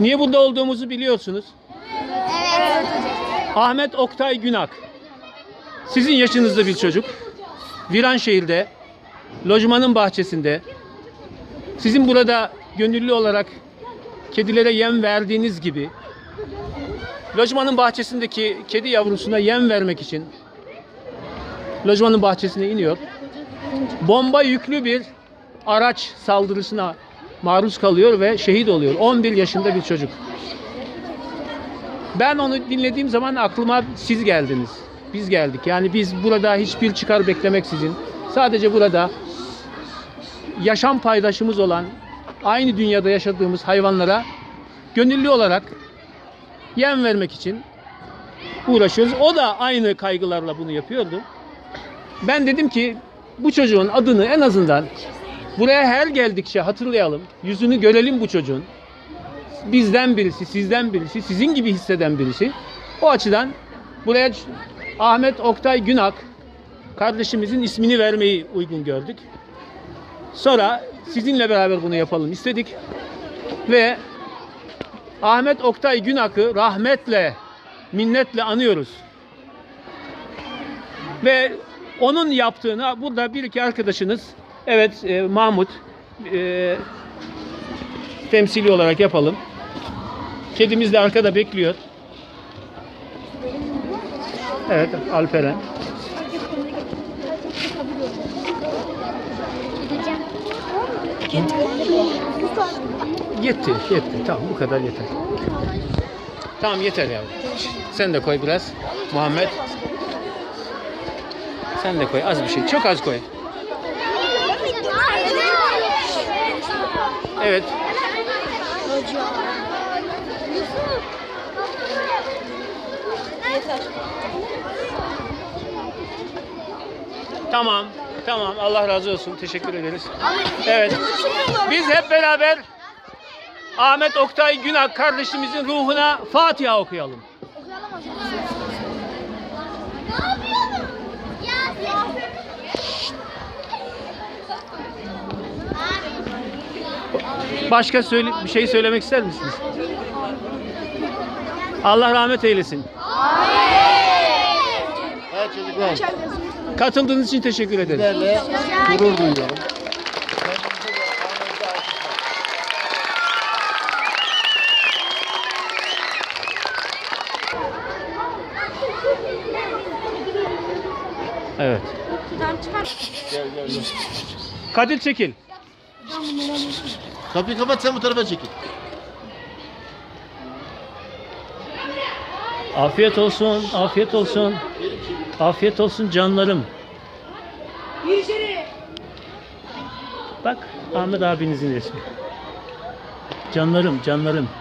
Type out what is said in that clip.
Niye burada olduğumuzu biliyorsunuz. Evet. Ahmet Oktay Günak. Sizin yaşınızda bir çocuk. Viranşehir'de, lojmanın bahçesinde. Sizin burada gönüllü olarak kedilere yem verdiğiniz gibi lojmanın bahçesindeki kedi yavrusuna yem vermek için lojmanın bahçesine iniyor. Bomba yüklü bir araç saldırısına maruz kalıyor ve şehit oluyor. 11 yaşında bir çocuk. Ben onu dinlediğim zaman aklıma siz geldiniz. Biz geldik. Yani biz burada hiçbir çıkar beklemeksizin sadece burada yaşam paydaşımız olan aynı dünyada yaşadığımız hayvanlara gönüllü olarak yem vermek için uğraşıyoruz. O da aynı kaygılarla bunu yapıyordu. Ben dedim ki bu çocuğun adını en azından buraya her geldikçe hatırlayalım. Yüzünü görelim bu çocuğun bizden birisi, sizden birisi, sizin gibi hisseden birisi. O açıdan buraya Ahmet Oktay Günak kardeşimizin ismini vermeyi uygun gördük. Sonra sizinle beraber bunu yapalım istedik. Ve Ahmet Oktay Günak'ı rahmetle, minnetle anıyoruz. Ve onun yaptığını burada bir iki arkadaşınız, evet e, Mahmut, e, temsili olarak yapalım. Kedimiz de arkada bekliyor. Evet, Alperen. Yetti, yetti. Tamam, bu kadar yeter. Tamam, yeter yavrum. Sen de koy biraz. Muhammed. Sen de koy, az bir şey. Çok az koy. Evet. Tamam. Tamam. Allah razı olsun. Teşekkür ederiz. Evet. Biz hep beraber Ahmet Oktay Günak kardeşimizin ruhuna Fatiha okuyalım. Başka söyle bir şey söylemek ister misiniz? Allah rahmet eylesin. Evet çocuklar. Katıldığınız için teşekkür ederim. Sizlerle gurur duyuyorum. Evet. Kadir çekil. Kapıyı kapat sen bu tarafa çekil. Afiyet olsun, afiyet olsun. Afiyet olsun canlarım. Bak Ahmet abinizin resmi. Canlarım, canlarım.